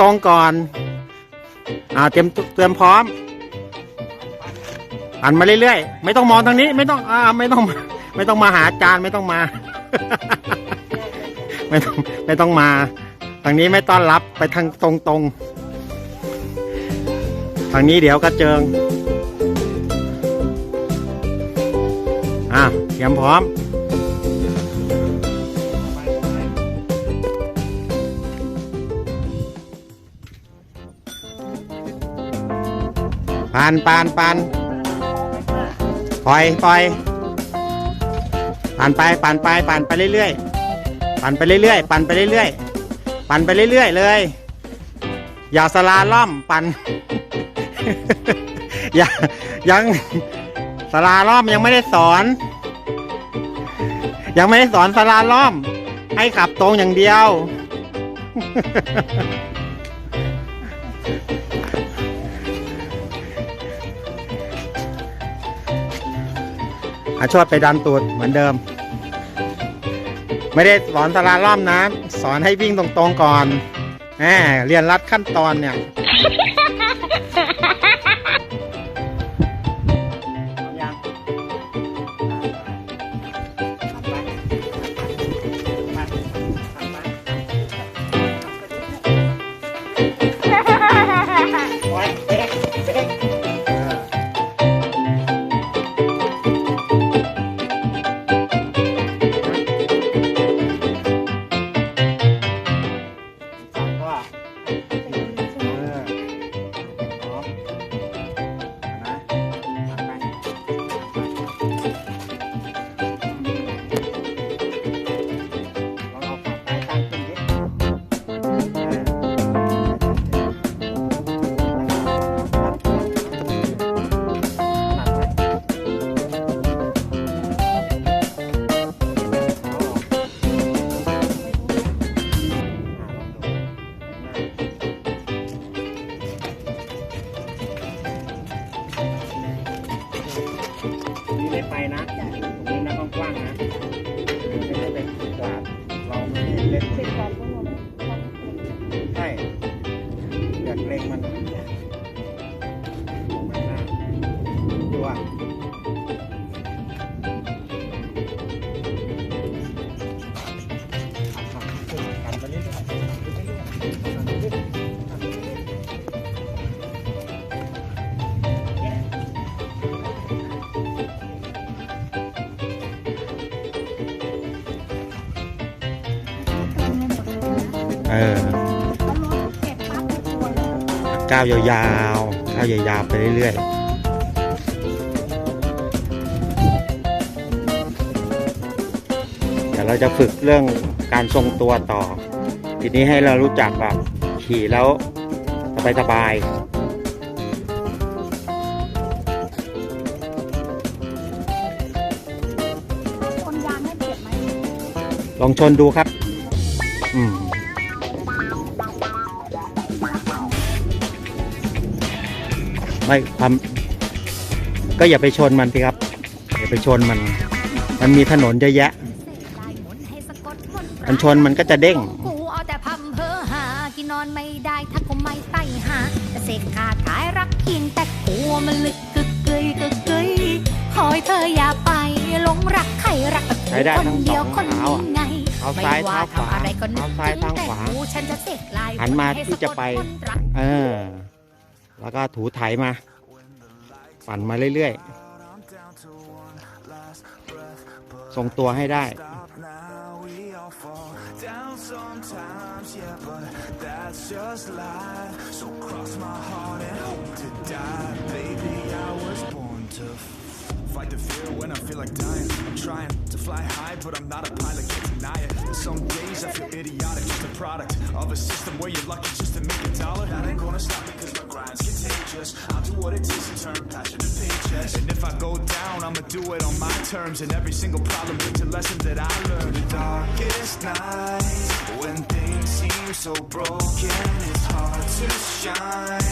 ตรงก่อน อ่าเตรียมเตรียมพร้อมหันมาเรื่อยๆ ไม่ต้องมองทางนี้ ไม่ต้องอ่าไม่ต้อง ไม่ต้องมาหาอาจารย์ไม่ต้องมา ไม่ต้องไม่ต้องมา ทางนี้ไม่ต้อนรับไปทางตรงๆทางนี้เดี๋ยวกระเจิง อะเตรียมพร้อม ปานปานปานปล่อยปล่อยปานไปปานไปปานไปเรื่อยๆปันไปเรื่อยๆปันไปเรื่อยๆปันไปเรื่อยๆเลย อย่าสลาล่อมปันอย่ายังสลาล่อมยังไม่ได้สอน ยังไม่ได้สอนสลาล่อม ให้ขับตรงอย่างเดียว อาชวดไปดันตูดเหมือนเดิม ไม่ได้สอนสลาล่อมนะ สอนให้วิ่งตรงๆก่อนแหมเรียนรัดขั้นตอนเนี่ย เออเขาลดเก็บปั๊บไปตัวเลยก้าวยาวๆก้าวยาวๆไปเรื่อยๆเดี๋ยวเราจะฝึกเรื่องการทรงตัวต่อ ทีนี้ให้เรารู้จักแบบขี่แล้วสบายคนยางให้เจ็บไหมๆลองชนดูครับ อืม ไม่ความ ก็อย่าไปชนมันสิครับ อย่าไปชนมัน มันมีถนนเยอะแยะ มันชนมันก็จะเด้ง กูเอาแต่พำเพอหา กินนอนไม่ได้ถ้ากูไม่ไปหาแต่เสกขาดขายรักกินแต่กลัวมันลึกกึกเกยกึกเกยคอยเธออย่าไปหลงรักใครรักแต่ใช้ได้คนทั้งเดียวสองคนเท้านี้อะไงเอาไม่ซ้ายว่าเท้าขวาทำอะไรก็นึกเอาซ้ายถึงเท้าแต่ขวากูฉันจะเสกลายหันมาให้ที่จะไปสกดคนรักเออ แล้วก็ถูไถมา ปั่นมาเรื่อยๆทรงตัวให้ได้ Now we all fall down sometimes, yeah, but that's just life. So cross my heart and hope to die. Baby, I was born to fight the fear when I feel like dying. I'm trying to fly high, but I'm not a pilot, can't deny it. Some days I feel idiotic, just a product of a system where you're lucky just to make a dollar. That ain't gonna stop me cause my grind's contagious. I'll do what it takes to turn passion to paychecks. And if I go down, I'ma do it on my terms. And every single problem brings a lesson that I learned. The darkest nights, when things seem so broken, it's hard to shine.